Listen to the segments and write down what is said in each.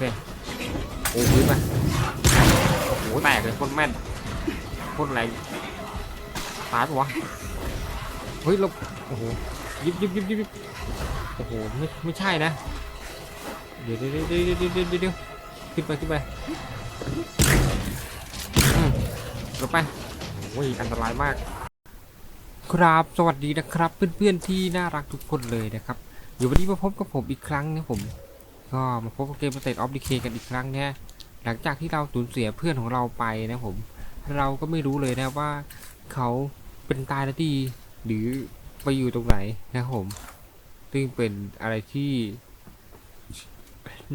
เคโอ้พื้นมาโอ้โหแตกเลยโคตรแม่นโคตรแรงตายปะวะเฮ้ยเราโอ้โหยิบยิบยิบยิบยิบโอ้โหไม่ไม่ใช่นะเดี๋ยวเดี๋ยวเดี๋ยวเดี๋ยวเดี๋ยวเดี๋ยวเดี๋ยวขึ้นไปขึ้นไปอืมลงไปโอ้ยอันตรายมาก ครับสวัสดีนะครับ เพื่อนๆที่น่ารักทุกคนเลยนะครับ อยู่วันนี้มาพบกับผมอีกครั้งนะผม ก็มาพบกับเกม State of Decay กันอีกครั้งนี่ยหลังจากที่เราสูญเสียเพื่อนของเราไปนะผม เราก็ไม่รู้เลยนะว่าเขาเป็นตายแล้วดีหรือไปอยู่ตรงไหนนะผม ซึ่งเป็นอะไรที่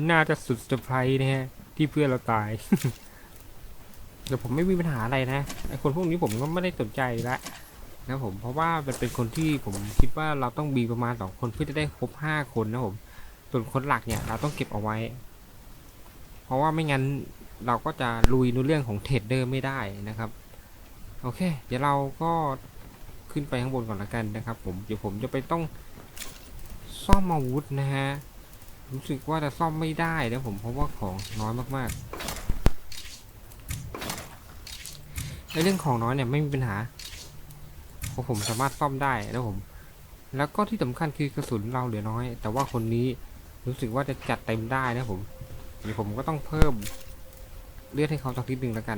น่าจะสุดเซอร์ไพรส์นะฮะที่เพื่อนเราตาย แต่ผมไม่มีปัญหาอะไรนะไอคนพวกนี้ผมก็ไม่ได้สนใจละนะผมเพราะว่ามันเป็นคนที่ผมคิดว่าเราต้องมีประมาณสองคนเพื่อจะได้ครบห้าคนนะผม ส่วนคนหลักเนี่ยเราต้องเก็บเอาไว้ เพราะว่าไม่งั้นเราก็จะลุยในเรื่องของเทรดเดอร์ไม่ได้นะครับ โอเค เดี๋ยวเราก็ขึ้นไปข้างบนก่อนละกันนะครับ ผมเดี๋ยวผมจะไปต้องซ่อมอาวุธนะฮะรู้สึกว่าจะซ่อมไม่ได้นะผมเพราะว่าของน้อยมากๆในเรื่องของน้อยเนี่ยไม่มีปัญหาเพราะผมสามารถซ่อมได้นะผม แล้วก็ที่สำคัญคือกระสุนเราเหลือน้อย แต่ว่าคนนี้ รู้สึกว่าจะจัดเต็มได้นะผมเดี๋ยวผมก็ต้องเพิ่มเลือดให้เขาสักนิดหนึ่งแล้วกัน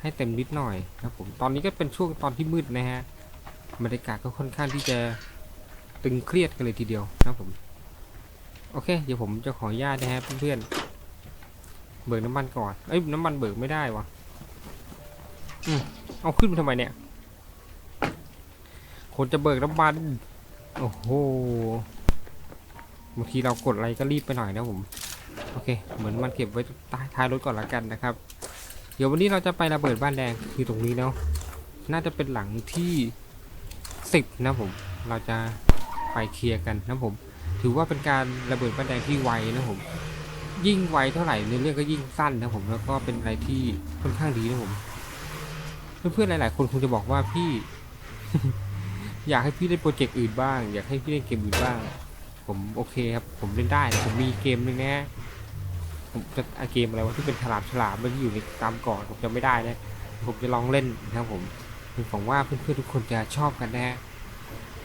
ให้เต็มนิดหน่อยนะผมตอนนี้ก็เป็นช่วงตอนที่มืดนะฮะบรรยากาศก็ค่อนข้างที่จะตึงเครียดกันเลยทีเดียวนะผม โอเค เดี๋ยวผมจะขออนุญาตนะฮะเพื่อนๆเบิกน้ำมันก่อนเอ้ยน้ำมันเบิกไม่ได้วะอืมเอาขึ้นมาทำไมเนี่ยคนจะเบิกน้ำมัน โอ้โห บางทีเรากดอะไรก็รีบไปหน่อยนะผม โอเค เหมือนมันเก็บไว้ใต้ท้ายรถก่อนละกันนะครับ เดี๋ยววันนี้เราจะไประเบิดบ้านแดงคือตรงนี้เนาะ น่าจะเป็นหลังที่สิบนะผม เราจะไปเคลียร์กันนะผม ถือว่าเป็นการระเบิดบ้านแดงที่ไวนะผม ยิ่งไวเท่าไหร่ในเรื่องก็ยิ่งสั้นนะผม แล้วก็เป็นอะไรที่ค่อนข้างดีนะผม เพื่อนๆหลาย ๆ คนคงจะบอกว่าพี่ อยากให้พี่เล่นโปรเจกต์อื่นบ้าง อยากให้พี่เล่นเกมอื่นบ้าง ผมโอเคครับ ผมเล่นได้ผมมีเกมหนึงนะผมจะเกมอะไรวะที่เป็นฉลามฉลามมันอยู่ในตามเกาะผมจะไม่ได้นะผมจะลองเล่นนะครับผมผมหวังว่าเพื่อนๆทุกคนจะชอบกันนะฮะ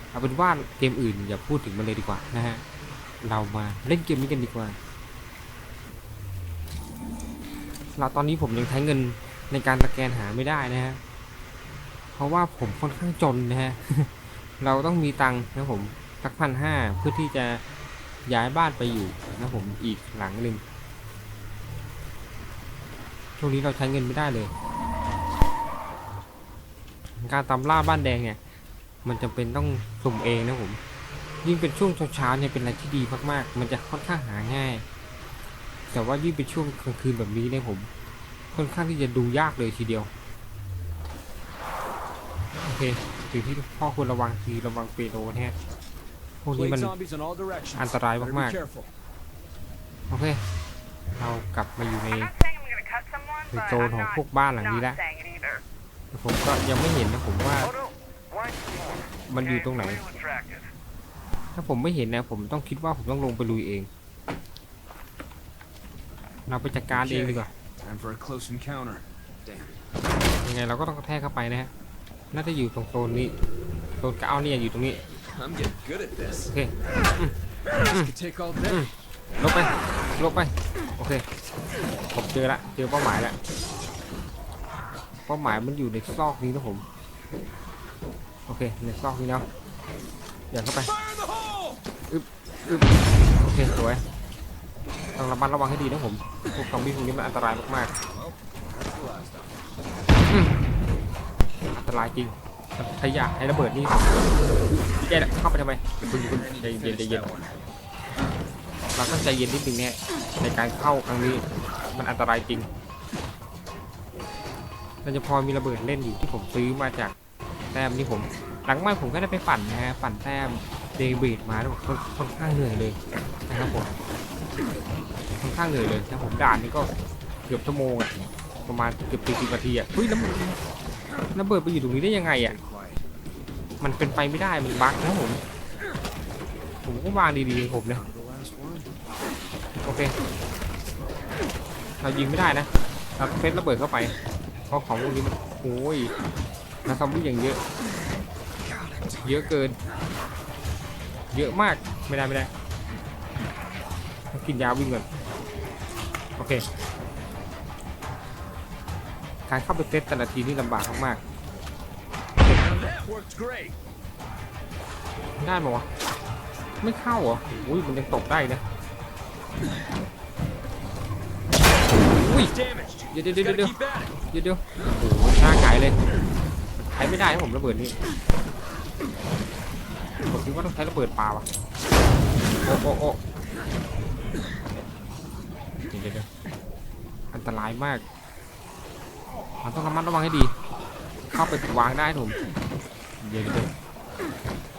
เอาเป็นว่าเกมอื่นอย่าพูดถึงมันเลยดีกว่านะฮะเรามาเล่นเกมนี้กันดีกว่าเราตอนนี้ผมยังใช้เงินในการสแกนหาไม่ได้นะฮะเพราะว่าผมค่อนข้างจนนะฮะเราต้องมีตังค์นะผม สักพันห้าเพื่อที่จะย้ายบ้านไปอยู่นะผมอีกหลังหนึ่งช่วงนี้เราใช้เงินไม่ได้เลย การตามล่าบ้านแดงเนี่ย มันจำเป็นต้องสุ่มเองนะผม ยิ่งเป็นช่วงเช้าๆเนี่ยเป็นอะไรที่ดีมากๆ มันจะค่อนข้างหาง่าย แต่ว่ายิ่งเป็นช่วงกลางคืนแบบนี้เนี่ยผม ค่อนข้างที่จะดูยากเลยทีเดียว โอเคสิ่งที่พ่อควรระวังคือระวังเปโดนะฮะ พวกนี้ Played มัน zombies in all directions. อันตราย Better มาก be careful. ๆโอเค เรากลับมาอยู่ใน I'm not saying I'm gonna cut someone, ใน but โซน I'm ของ not พวกบ้านหลังนี้ not แล้ว saying it either. ผมก็ยังไม่เห็นนะผมว่า Photo, once more. มันอยู่ตรงไหน Real attractive. ถ้าผมไม่เห็นนะ ผมต้องคิดว่าผมต้องลงไปลุยเอง เราไปจัดการเองดีกว่า Time for a close encounter. Damn. ยังไงเราก็ต้องกระแทกเข้าไปนะฮะ น่าจะอยู่ตรงโซนนี้ โซนเก้าเนี่ยอยู่ตรงนี้ I'm getting good at this. โอเค This could take all day. ลบไป ลบไป โอเค ผมเจอละ เจอเป้าหมายละ เป้าหมายมันอยู่ในซอกนี้นะผม โอเค ในซอกนี้เนาะอย่าเข้าไป Fire in the hole! อึบโอเค สวย ต้องระมัดระวังให้ดีนะผม พวกซอมบี้พวกนี้มันอันตรายมากๆ That's the last of อันตรายจริง ขยะให้ระเบิดนี่พี่แกเข้าไปทำไมเยวคุณคุณใจเย็นใจเย็นเราต้องใจเย็นนิดนึงเนี่ยในการเข้าครั้งนี้มันอันตรายจริงเราจะพอมีระเบิดเล่นอยู่ที่ผมซื้อมาจากแต้มที่ผม หลังไม่ผมก็ได้ไปปั่นนะฮะปั่นแต้มเดบิตมาแล้วค่อนข้างเหนื่อยเลยนะครับผมค่อนข้างเหนื่อยเลยนะผมด่านนี้ก็เกือบชั่วโมงอะประมาณเกือบสี่สิบนาทีอะเฮ้ยแล้ว ระเบิดไปอยู่ตรงนี้ได้ยังไงอะ มันเป็นไปไม่ได้ มันบั๊กนะผม ผมก็วางดีๆผมเนาะโอเค เรายิงไม่ได้นะ เราต้องเซตระเบิดเข้าไป เพราะของพวกนี้มันโอ้ยแล้วซอมบี้อย่างเยอะ เยอะเกิน เยอะมาก ไม่ได้ไม่ได้ กินยาวิ่งก่อน โอเค การเข้าไปเซตแต่ละทีนี่ลำบากมากๆได้ไหมวะ ไม่เข้าเหรอ อุ้ยมันยังตกได้นะ อุ้ย เดี๋ยวเดี๋ยวเดี๋ยวเดี๋ยวเดี๋ยวโอ้โหหน้าไก่เลย ใช้ไม่ได้นะผมระเบิดนี้ผมคิดว่าต้องใช้ระเบิดปลาวะโอ้โอ้โอ้เดี๋ยวเดี๋ยวอันตรายมาก มันต้องระมัดระวังให้ดี เข้าไปวางได้นะผมเดี๋ยวเดี๋ยวเดี๋ยว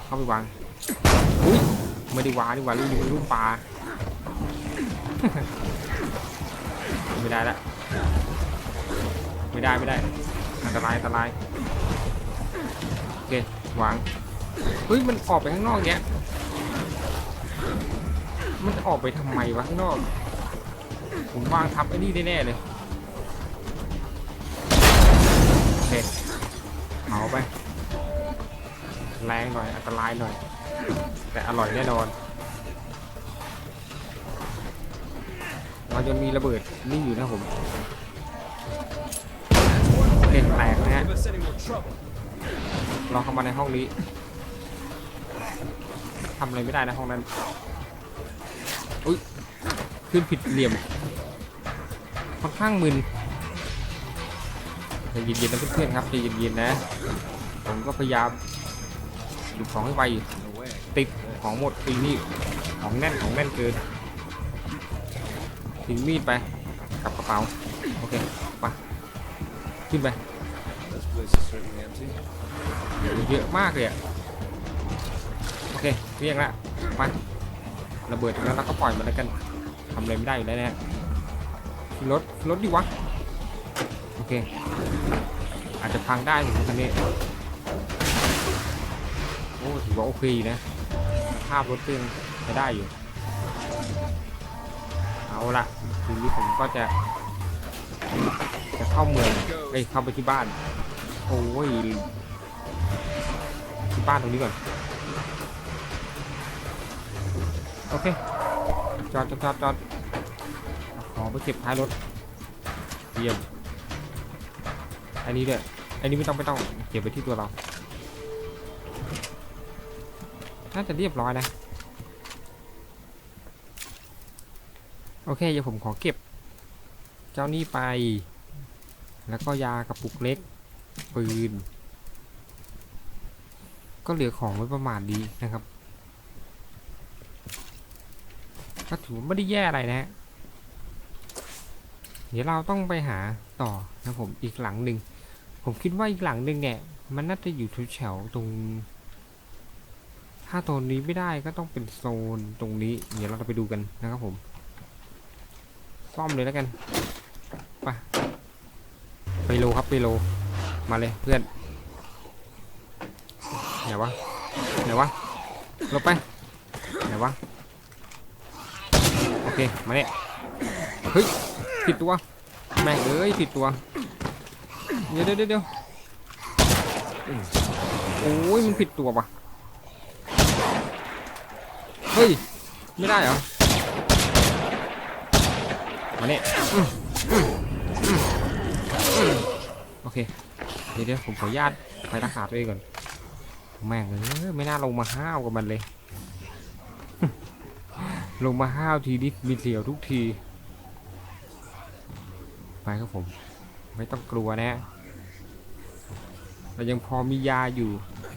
เข้าไปวางอุ้ยไม่ได้วางดีกว่าลูกนี้มันลูกปลาไม่ได้ละไม่ได้ไม่ได้อันตรายอันตรายโอเควางเฮ้ยมันออกไปข้างนอกเนี้ยมันจะออกไปทำไมวะข้างนอก ผมวางทับไอ้นี่แน่ๆเลย เคเอาไปแรงหน่อย อันตรายหน่อย แต่อร่อยแน่นอน เราจะมีระเบิดนี่อยู่นะผมโอเคแตกนะฮะเราเข้ามาในห้องนี้ทำอะไรไม่ได้นะห้องนั้น อุ้ยขึ้นผิดเหลี่ยม ค่อนข้างมึน ใจเย็นๆนะเพื่อนๆครับใจเย็นๆนะ ผมก็พยายามหยุดของให้ไวติดของหมดตีนี่ของแน่นของแน่นเกินทิ้งมีดไปกับกระเป๋าโอเคไปขึ้นไปเยอะมากเลยอะโอเคเรียงละมาระเบิดแล้วเราก็ปล่อยมันแล้วกันทำอะไรไม่ได้อยู่แล้วเนี่ยรถรถดิวะ เค อาจจะพังได้ผมคันนี้ โอ้ถือว่าโอเคนะ ภาพรถเครื่องใช้ได้อยู่ เอาละทีนี้ผมก็จะ จะเข้าเมืองเอ้เข้าไปที่บ้าน โอ้ยที่บ้านตรงนี้ก่อน โอเค จอดจอดจอดจอดขอไปเก็บท้ายรถเยี่ยม อันนี้ด้วยอันนี้ไม่ต้องไม่ต้องเก็บไปที่ตัวเราน่าจะเรียบร้อยนะ โอเคเดี๋ยวผมขอเก็บ เจ้านี่ไป แล้วก็ยากระปุกเล็ก ปืน ก็เหลือของไว้ประมาณนี้นะครับ ก็ถือว่าไม่ได้แย่อะไรนะฮะเดี๋ยวเราต้องไปหาต่อนะผมอีกหลังหนึ่ง ผมคิดว่าอีกหลังหนึ่งเนี่ย มันน่าจะอยู่แถวๆตรง ถ้าโซนนี้ไม่ได้ก็ต้องเป็นโซนตรงนี้ เดี๋ยวเราจะไปดูกันนะครับผม ซ่อมเลยแล้วกันไปไปโลครับไปโล มาเลยเพื่อนไหนวะไหนวะหลบไปไหนวะโอเคมาเนี่ยเฮ้ยผิดตัวแม่งเอ้ยผิดตัว เดี๋ยวเดี๋ยวเดี๋ยวอืมโอ้ยมันผิดตัวปะเฮ้ย ไม่ได้เหรอ มาเนี่ยอืมอืมอืมอืมโอเค เดี๋ยวเดี๋ยวผมขออนุญาตไปรักษาตัวเองก่อน แม่งเอ้ยไม่น่าลงมาห้าวกับมันเลย ลงมาห้าวทีนิดมีเสียวทุกที ไปครับผม ไม่ต้องกลัวนะ เรายังพอมียาอยู่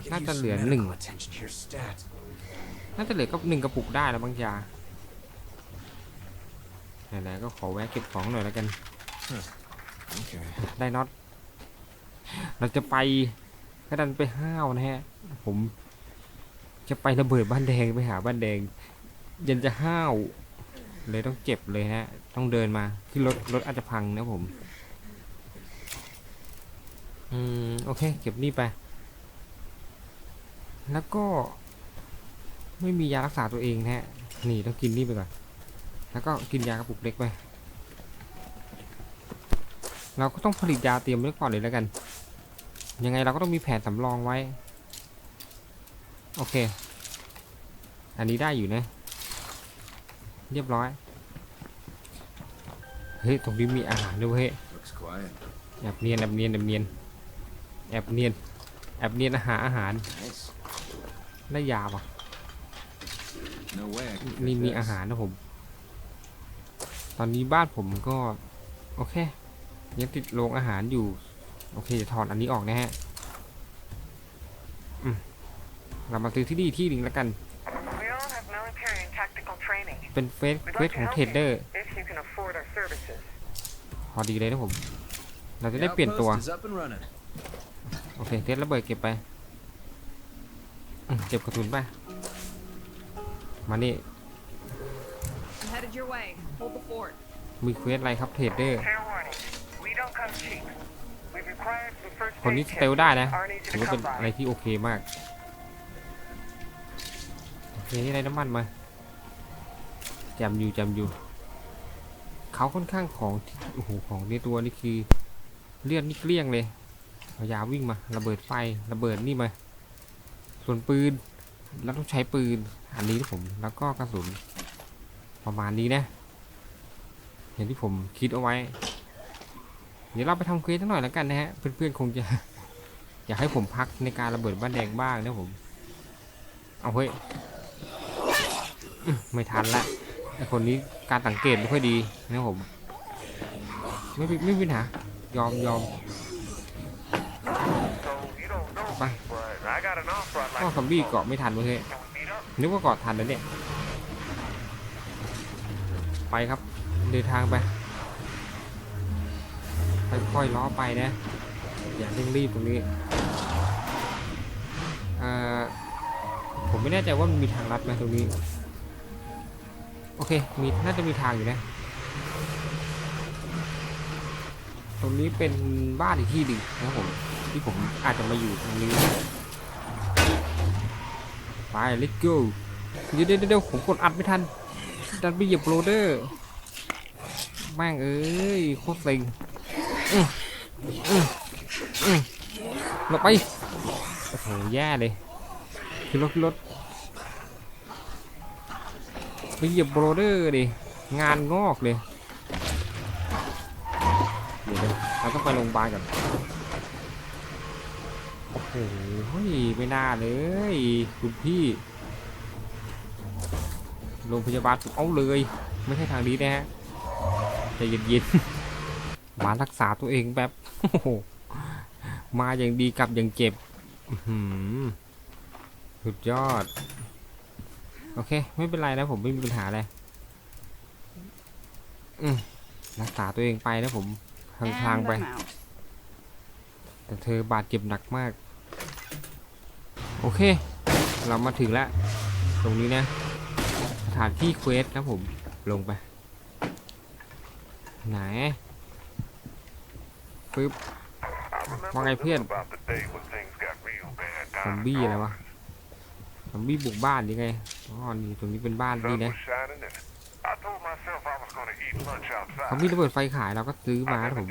I Not could the use some lửa medical lửng. attention to your stat. น่าจะเหลือก็หนึ่งกระปุกได้แล้วบางยาไหนๆก็ขอแวะเก็บของหน่อยแล้วกัน Okay. ได้น็อต เราจะไปก็ดันไปห้าวนะฮะ ผมจะไประเบิดบ้านแดงไปหาบ้านแดง ยันจะห้าว เลยต้องเจ็บเลยฮะ ต้องเดินมา ที่รถรถอาจจะพังนะผม อืม โอเค เก็บนี่ไป แล้วก็ ไม่มียารักษาตัวเองนะฮะนี่ต้องกินนี่ไปก่อน แล้วก็กินยากระปุกเล็กไป เราก็ต้องผลิตยาเตรียมไว้ก่อนเลยแล้วกัน ยังไงเราก็ต้องมีแผนสำรองไว้ โอเค อันนี้ได้อยู่นะ เรียบร้อย เฮ้ย ตรงนี้มีอาหารด้วยเฮ้ย Looks quiet. แอบเนียนแอบเนียนแอบเนียน แอบเนียน แอบเนียนอาหารอาหาร Nice. ได้ยาป่ะ No นี่มีอาหารนะผม ตอนนี้บ้านผมก็ โอเคยังติดโรงอาหารอยู่ โอเคจะถอดอันนี้ออกนะฮะเรามาซื้อที่นี่ที่หนึ่งแล้วกัน เป็นเฟสเฟสของเทรดเดอร์ พอดีเลยนะผม เราจะได้เปลี่ยนตัว โอเคเทสระเบิดเก็บไปเก็บกระสุนไปมานี่มีเควสอะไรครับเทรดเดอร์คนนี้สเตลได้นะถือว่าเป็นอะไรที่โอเคมากโอเคนี่ได้น้ำมันมาจำอยู่จำอยู่เขาค่อนข้างของโอ้โหของในตัวนี่คือเลือดนี่เกลี้ยงเลย ยายามวิ่งมา ระเบิดไฟ ระเบิดนี่มา ส่วนปืนเราต้องใช้ปืน อันนี้นะผม แล้วก็กระสุน ประมาณนี้นะอย่างที่ผมคิดเอาไว้ เดี๋ยวเราไปทำเควสสักหน่อยแล้วกันนะฮะ เพื่อนๆคงจะ อยากให้ผมพักในการระเบิดบ้านแดงบ้างนะผม เอาเฮ้ย ไม่ทันละไอคนนี้การสังเกตไม่ค่อยดีนะผม ไม่ไม่มีปัญหายอมยอม don't know Bye. me, but I got an offer I'd ก็ like ซอมบี้เกาะไม่ทันเว้ยเฮ้ย Can we meet up? นึกว่าเกาะทันแล้วเนี่ย ไปครับเดินทางไปค่อยๆล้อไปนะ อย่าเร่งรีบตรงนี้ผมไม่แน่ใจว่ามันมีทางลัดไหมตรงนี้ โอเค มีน่าจะมีทางอยู่นะ ตรงนี้เป็นบ้านอีกที่หนึ่งนะผม ที่ผมอาจจะมาอยู่ตรงนี้ไป let's go เดี๋ยวเดี๋ยวเดี๋ยวผมกดอัดไม่ทัน ดันไปเหยียบโรเดอร์แม่งเอ้ยโคตรเซ็งหลบไป โอ้โห แย่เลยขึ้นรถขึ้นรถไปเหยียบโรเดอร์ดิ งานงอกเลย เดี๋ยวเดี๋ยวเราต้องไปโรงพยาบาลก่อน โอ้โหไม่น่าเลยคุณพี่โรงพยาบาลผมเอาเลย ไม่ใช่ทางนี้นะฮะใจเย็นๆมารักษาตัวเองแบบโอ้โหมาอย่างดีกลับอย่างเจ็บอื้อหือสุดยอด โอเค ไม่เป็นไรนะผมไม่มีปัญหาอะไรอืมรักษาตัวเองไปนะผมทางทาง And ไป I'm out. แต่เธอบาดเจ็บหนักมาก โอเค เรามาถึงแล้ว ตรงนี้นะ สถานที่เควสนะผม ลงไป ไหนปึ๊บว่าไงเพื่อนซอมบี้อะไรวะซอมบี้บุกบ้านยังไงอ๋อนี่ตรงนี้เป็นบ้านนี่นะ was shining and I told myself I was gonna eat lunch เขามีระเบิดไฟขายเราก็ซื้อมานผม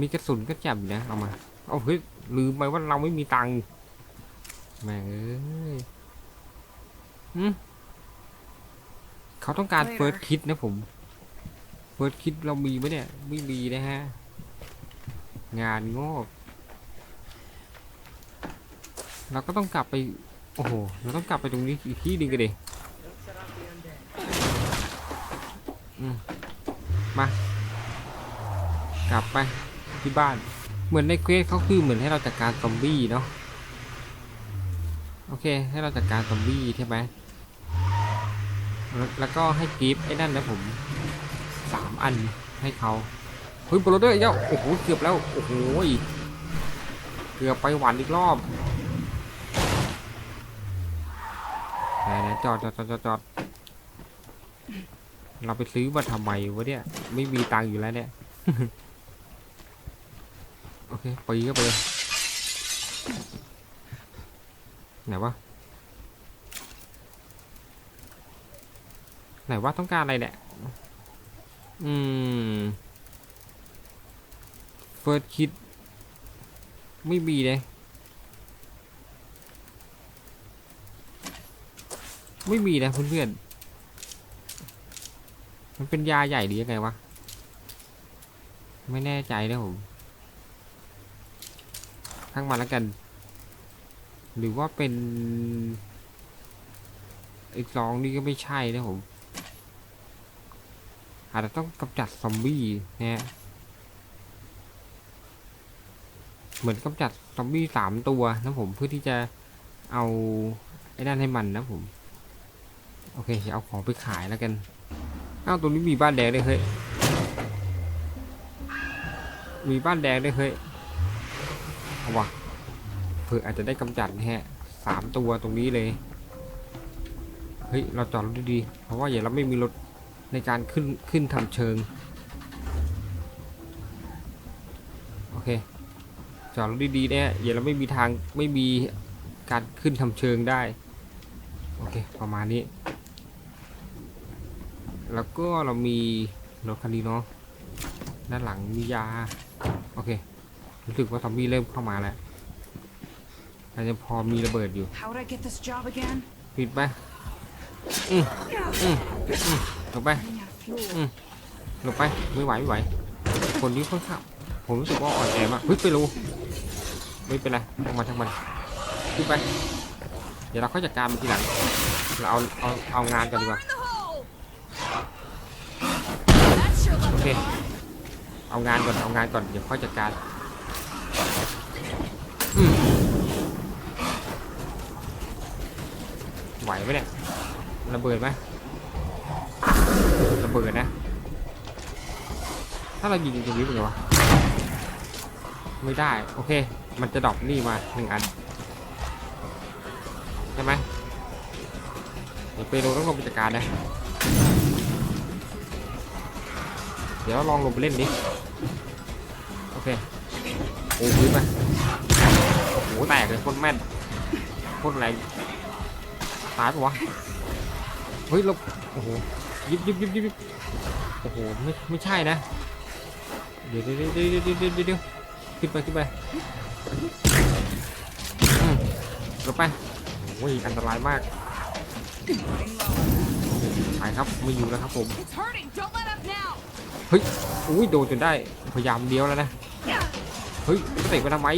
มีกระสุนก็จับนะเอามา เอาเฮ้ยลืมไปว่าเราไม่มีตังค์ แม่งเอ้ยหืมเขาต้องการ Later เฟิร์สคิดนะผมเฟิร์สคิดเรามีไหมเนี่ย ไม่มีนะฮะ งานงอก เราก็ต้องกลับไป โอ้โห เราต้องกลับไปตรงนี้อีกที่หนึ่งกันดิอืมมา กลับไปที่บ้าน เหมือนในเควสเขาคือเหมือนให้เราจัดการซอมบี้เนาะ โอเค ให้เราจัดการซอมบี้ใช่ไหมแล้วก็ให้กิฟไอ้นั่นนะผมสามอันให้เขาเฮ้ยโบลเดอร์เย้าโอ้โหเกือบแล้วโอ้โหยเกือบไปหวันอีกรอบไหนๆจอดจอดจอดจอดจอดเราไปซื้อมาทำไมวะเนี่ยไม่มีตังค์อยู่แล้วเนี่ย โอเคปีก็ไปเลย ไหนวะไหนว่าต้องการอะไรเนี่ยอืมเฟิร์สคิด ไม่มีเลย ไม่มีนะเพื่อนๆ มันเป็นยาใหญ่หรือยังไงวะ ไม่แน่ใจนะผมทั้งมาแล้วกัน หรือว่าเป็นอีกสองนี่ก็ไม่ใช่นะผมอาจจะต้องกำจัดซอมบี้นะฮะเหมือนกำจัดซอมบี้สามตัวนะผมเพื่อที่จะเอาไอ้นั่นให้มันนะผม โอเคจะเอาของไปขายแล้วกันอ้าวตรงนี้มีบ้านแดงด้วยเฮ้ยมีบ้านแดงด้วยเฮ้ยเอาวะ เผื่ออาจจะได้กำจัดนะฮะสามตัวตรงนี้เลย เฮ้ย เราจอดรถดีๆ เพราะว่าอย่าเราไม่มีรถในการขึ้นขึ้นทำเชิง โอเค จอดรถดีๆเนี่ยอย่าเราไม่มีทางไม่มีการขึ้นทำเชิงได้ โอเค ประมาณนี้ แล้วก็เรามีรถคันนี้เนาะด้านหลังมียา โอเค รู้สึกว่าซอมบี้เริ่มเข้ามาแล้ว อาจจะพอมีระเบิดอยู่ How'd I get this job again? ปิดไปอืมอืมอืมหลบไป Running out of fuel. หลบไป ไม่ไหวไม่ไหว คนนี้ค่อนข้างผมรู้สึกว่าอ่อนแอมากเฮ้ยไปรู้ไม่เป็นไรทั้งมันทั้งมันขึ้นไป เดี๋ยวเราค่อยจัดการมันทีหลัง เราเอาเอาเอางานกันดีกว่า Fire in the hole! That sure left Okay. a mark. เอางานก่อน เอางานก่อน เดี๋ยวค่อยจัดการอืม ไหวไหมเนี่ยระเบิดไหมระเบิดนะ ถ้าเรายิงตรงนี้เป็นไงวะไม่ได้ โอเค มันจะดรอปนี่มาหนึ่งอัน ใช่ไหมเดี๋ยวเปโดต้องลงไปจัดการนะ เดี๋ยวลองลงไปเล่นดิโอเคโอ้พื้นไปโอ้โหแตกเลยโคตรแม่นโคตรแรง ตายปะวะ เฮ้ยเราโอ้โหยิบยิบยิบยิบยิบโอ้โห ไม่ ไม่ใช่นะ เดี๋ยวเดี๋ยวเดี๋ยวเดี๋ยวเดี๋ยวเดี๋ยวเดี๋ยวขึ้นไปขึ้นไปอืมลงไปโอ้ย อันตรายมากไปครับ ไม่อยู่แล้วครับผม It's hurting. Don't let up now. อุ้ย โดนจนได้ พยายามเลี้ยวแล้วนะ เฮ้ยไปเตะไปทำไม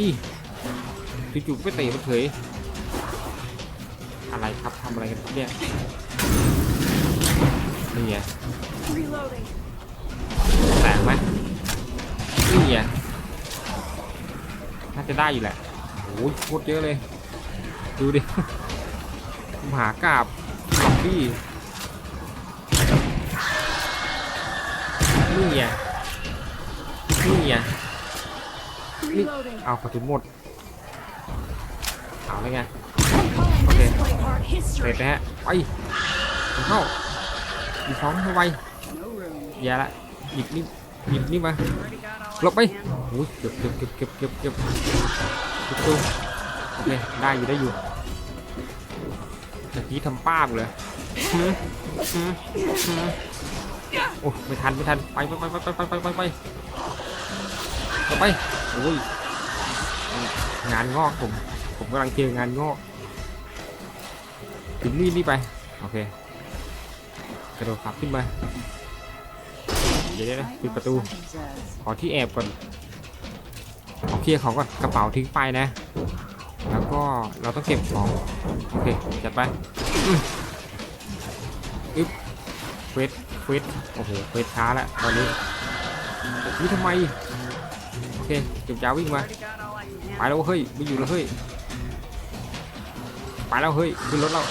จู่ๆไปเตะมันเฉย อะไรครับทำอะไรกันเนี่ย นี่ไง Reloading. แตกไหมนี่ไงน่าจะได้อยู่แหละโอ้ยโคตรเยอะเลย ดูดิผมหากาบซอมบี้นี่ไงนี่ไง Reloading. เอากระสุนหมดเอาเลยไง เสร็จนะฮะไปเข้าอีกสองให้าไว No room. อย่าละหยิบนี่หยิบนี่มาหลบไปโอ้ยเก็บเก็บเก็บเก็บเก็บเก็บเก็บตู้โอเคได้อยู่ได้อยู่ตะกี้ทำป้าบเลยโอ้ยไม่ทันไม่ทันไปไปไปไปไปไปไปไปต่อไปโอ้ยงานงอกผมผมกำลังเจองานงอก ถึงนี่นี่ไป โอเค กระโดดขับขึ้นมาเดี๋ยวนะปิดประตู ขอที่แอบก่อนขอเคลียร์ของก่อนกระเป๋าทิ้งไปนะ แล้วก็เราต้องเก็บของ โอเค จัดไปอึ๊บเฟสเฟสโอ้โหเฟสช้าแล้วตอนนี้นี่ทำไม โอเคเก็บยาวิ่งมา ไปแล้วเฮ้ยไม่อยู่แล้วเฮ้ย ไปแล้วเฮ้ยขึ้นรถเรา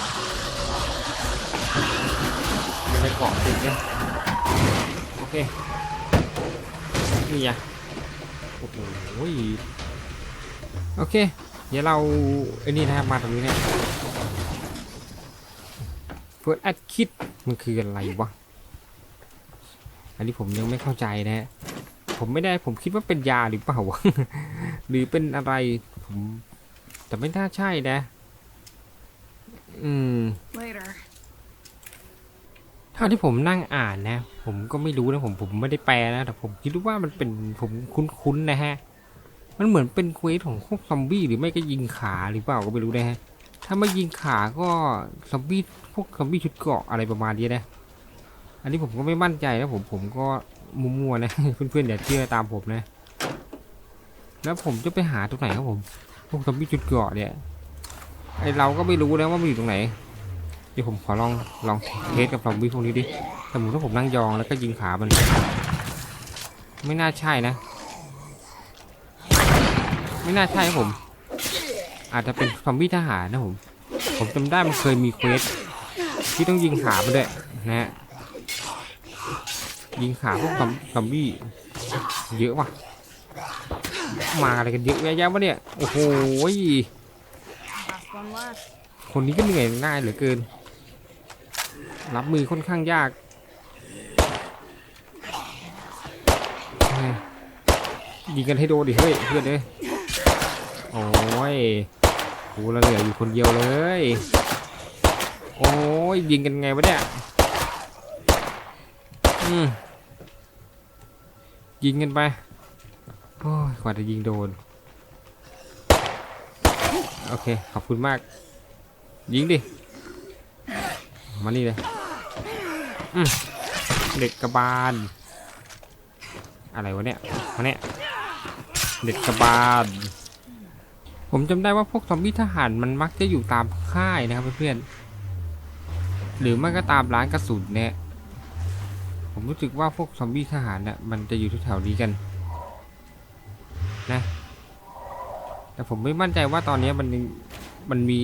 ไม่ได้เกาะติดเนี่ยโอเคนี่ไงโอ้โหโอเค เดี๋ยวเราไอ้นี่นะครับมาตรงนี้เนี่ยเฟิร์สแอดคิดมันคืออะไรวะอันนี้ผมยังไม่เข้าใจนะฮะผมไม่ได้ผมคิดว่าเป็นยาหรือเปล่าหรือเป็นอะไรผมแต่ไม่น่าใช่นะ อืม Later. เท่าที่ผมนั่งอ่านนะ ผมก็ไม่รู้นะผมผมไม่ได้แปลนะแต่ผมคิดว่ามันเป็นผมคุ้นๆนะฮะ มันเหมือนเป็นเควสของพวกซอมบี้หรือไม่ก็ยิงขาหรือเปล่าก็ไม่รู้นะฮะ ถ้าไม่ยิงขาก็ซอมบี้พวกซอมบี้ชุดเกราะอะไรประมาณนี้นะ อันนี้ผมก็ไม่มั่นใจนะผมผมก็มั่วๆนะเพื่อนๆอย่าเชื่อตามผมนะ แล้วผมจะไปหาตรงไหนครับผมพวกซอมบี้ชุดเกราะเนี่ย ไอเราก็ไม่รู้นะว่ามันอยู่ตรงไหน เดี๋ยวผมขอลองลองเทสกับซอมบี้พวกนี้ดิสมมติถ้าผมนั่งยองแล้วก็ยิงขามัน ไม่น่าใช่นะ ไม่น่าใช่ผม อาจจะเป็นซอมบี้ทหารนะผม ผมจำได้มันเคยมีเควสที่ต้องยิงขามันด้วยนะฮะยิงขาพวกซอมซอมบี้เยอะว่ะ มาอะไรกันเยอะแยะวะเนี่ย โอ้โห one left. คนนี้ก็เหนื่อยง่ายเหลือเกิน รับมือค่อนข้างยากยิงกันให้โดนดิเฮ้ยเพื่อนเอ้ยโอ้ยกูละเหลืออยู่คนเดียวเลย โอ้ยยิงกันไงวะเนี่ยอืมยิงกันไป โอ้ยกว่าจะยิงโดน โอเค ขอบคุณมาก ยิงดิ มานี่เลยเด็กกระบาล อะไรวะเนี่ยมาเนี่ย เด็กกระบาล ผมจำได้ว่าพวกซอมบี้ทหารมันมักจะอยู่ตามค่ายนะครับเพื่อนๆหรือไม่ก็ตามร้านกระสุนเนี่ยผมรู้สึกว่าพวกซอมบี้ทหารเนี่ยมันจะอยู่แถวๆนี้กัน นะ แต่ผมไม่มั่นใจว่าตอนนี้มันมันมี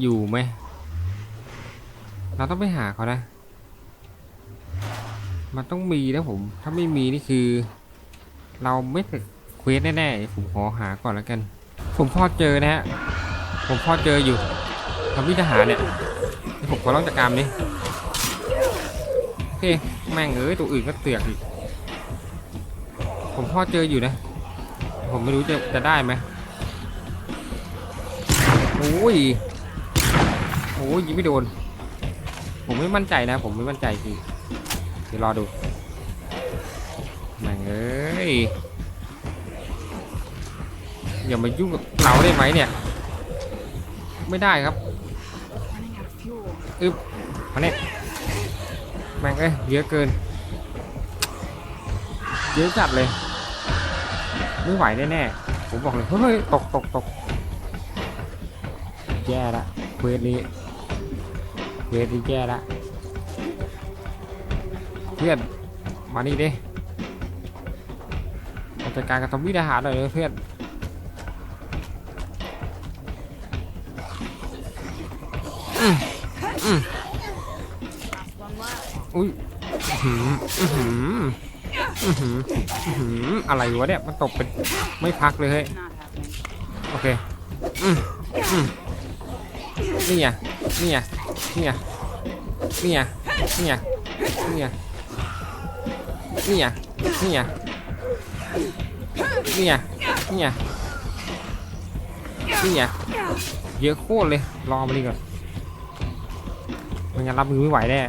อยู่ไหม เราต้องไปหาเขานะ มันต้องมีนะผม ถ้าไม่มีนี่คือ เราไม่เสร็จเควสแน่ๆ ผมขอหาก่อนแล้วกัน ผมพอเจอนะฮะ ผมพอเจออยู่ทำวิทหารเนี่ยผมขอลองจัดการนี้โอเคแม่งเอ้ยตัวอื่นก็เตือกอีกผมพอเจออยู่นะ ผมไม่รู้จะจะได้ไหม อ้ยโอ้ยยิงไม่โดน ผมไม่มั่นใจนะ ผมไม่มั่นใจจริงเดี๋ยวรอดูแม่งเอ้ยอย่ามายุ่งกับเราได้ไหมเนี่ย ไม่ได้ครับ Running out of fuel. มาเนี่ยแม่งเอ้ยเยอะเกิน เยอะจัดเลย ไม่ไหวแน่ๆผมบอกเลย เฮ้ย ตกตกตก แย่ละเวสนี้เวสนี้แย่ละเพื่อนมานี่ดิมาจัดการกับซอมบี้ทหารหน่อยเลยเพื่อนอุ้ยอื้อหืออื้อหืออื้อหืออื้อหืออะไรวะเนี่ย มันตกเป็นไม่พักเลยเฮ้ย โอเค อืมอืม นี่ไงนี่ไงนี่ไงนี่ไงนี่ไงนี่ไงนี่ไงนี่ไงนี่ไงนี่ไงนี่ไงเยอะโคตรเลย รอมาดีก่อนไม่งั้นรับมือไม่ไหวแน่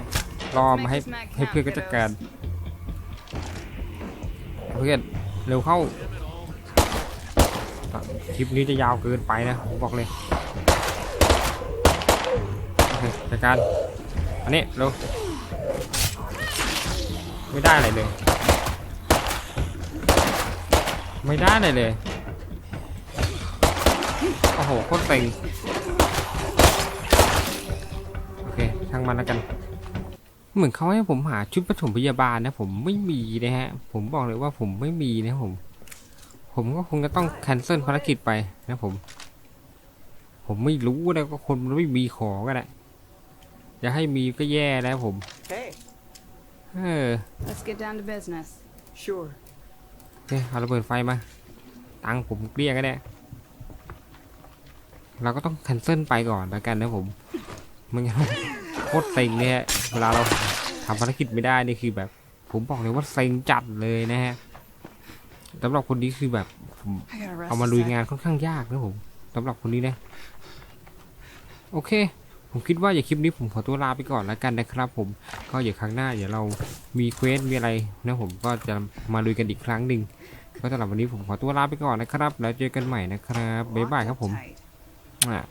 รอมาให้ให้เพื่อนก็จัดการเพื่อนเร็วเข้า คลิปนี้จะยาวเกินไปนะผมบอกเลย โอเคจั ดการอันนี้เร็วไม่ได้อะไรเลย ไม่ได้อะไรเลยโอ้โหโคตรเต็งโอเคช่างมันแล้วกัน เหมือนเขาให้ผมหาชุดปฐมพยาบาลนะผมไม่มีนะฮะ ผมบอกเลยว่าผมไม่มีนะผม ผมก็คงจะต้องแคนเซิลภารกิจไปนะผม ผมไม่รู้นะก็คนมันไม่มีของกันแหละ จะให้มีก็แย่แล้วผม Hey, เออ Let's get down to business. sure. โอเคเอาระเบิดไฟมา ตังค์ผมเกลี้ยงก็ได้ เราก็ต้องแคนเซิลไปก่อนแล้วกันนะผมไม่งั้นโคตรเซ็งเนี่ยเวลาเราทำภารกิจไม่ได้นี่คือแบบ ผมบอกเลยว่าเซ็งจัดเลยนะฮะสำหรับคนนี้คือแบบผม I gotta rest. เอามา a ลุย sec. งานค่อนข้างยากนะผมสำหรับคนนี้นะ โอเค ผมคิดว่าอย่าคลิปนี้ผมขอตัวลาไปก่อนแล้วกันนะครับ ผมก็อย่าครั้งหน้าเดี๋ยวเรามีเควสมีอะไรนะผมก็จะมาลุยกันอีกครั้งหนึ่งก็สำหรับวันนี้ผมขอตัวลาไปก่อนนะครับ แล้วเจอกันใหม่นะครับบ๊ายบายครับผม Tight. อะ